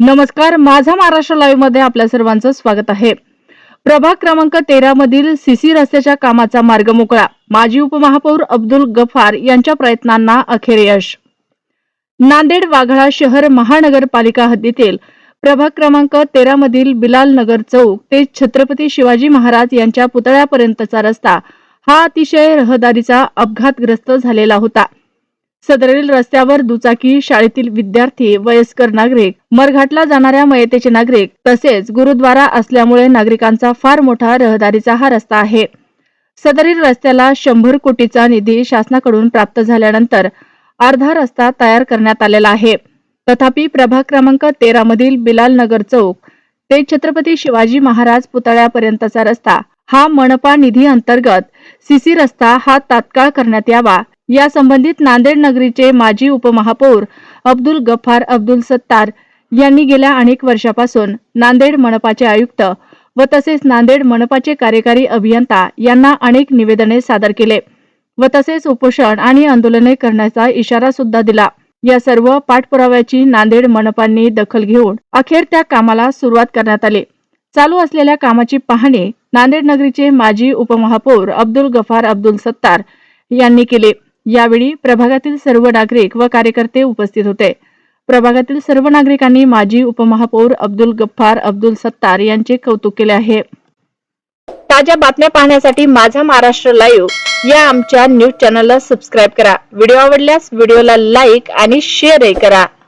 नमस्कार माझा महाराष्ट्र लाईव्हमध्ये आपल्या सर्वांचं स्वागत आहे. प्रभाग क्रमांक तेरा मधील सीसी रस्त्याच्या कामाचा मार्ग मोकळा. माजी उपमहापौर अब्दुल गफार यांच्या प्रयत्नांना अखेर यश. नांदेड वाघळा शहर महानगरपालिका हद्दीतील प्रभाग क्रमांक तेरा मधील बिलाल नगर चौक ते छत्रपती शिवाजी महाराज यांच्या पुतळ्यापर्यंतचा रस्ता हा अतिशय रहदारीचा अपघातग्रस्त झालेला होता. सदरील रस्त्यावर दुचाकी शाळेतील विद्यार्थी वयस्कर नागरिक मरघाटला जाणाऱ्या मयतेचे नागरिक तसेच गुरुद्वारा असल्यामुळे नागरिकांचा फार मोठा रहदारीचा हा रस्ता आहे. सदरील रस्त्याला शंभर कोटीचा निधी शासनाकडून प्राप्त झाल्यानंतर अर्धा रस्ता तयार करण्यात आलेला आहे. तथापि प्रभाग क्रमांक तेरा मधील बिलाल नगर चौक ते छत्रपती शिवाजी महाराज पुतळ्यापर्यंतचा रस्ता हा मनपा निधी अंतर्गत सीसी रस्ता हा तात्काळ करण्यात यावा या संबंधित नांदेड नगरीचे माजी उपमहापौर अब्दुल गफार अब्दुल सत्तार यांनी गेल्या अनेक वर्षापासून नांदेड मनपाचे आयुक्त व तसेच नांदेड मनपाचे कार्यकारी अभियंता यांना अनेक निवेदने सादर केले व तसेच उपोषण आणि आंदोलने करण्याचा इशारा सुद्धा दिला. या सर्व पाठपुराव्याची नांदेड मनपांनी दखल घेऊन अखेर त्या कामाला सुरुवात करण्यात आली. चालू असलेल्या कामाची पाहणी नांदेड नगरीचे माजी उपमहापौर अब्दुल गफार अब्दुल सत्तार यांनी केली. यावेळी प्रभागातील सर्व नागरिक व कार्यकर्ते उपस्थित होते. प्रभागातील सर्व नागरिकांनी माजी उपमहापौर अब्दुल गफ्फार अब्दुल सत्तार यांचे कौतुक केले आहे. ताज्या बातम्या पाहण्यासाठी माझा महाराष्ट्र लाईव्ह या आमच्या न्यूज चॅनलला सबस्क्राईब करा. व्हिडिओ आवडल्यास व्हिडिओला लाईक आणि शेअरही करा.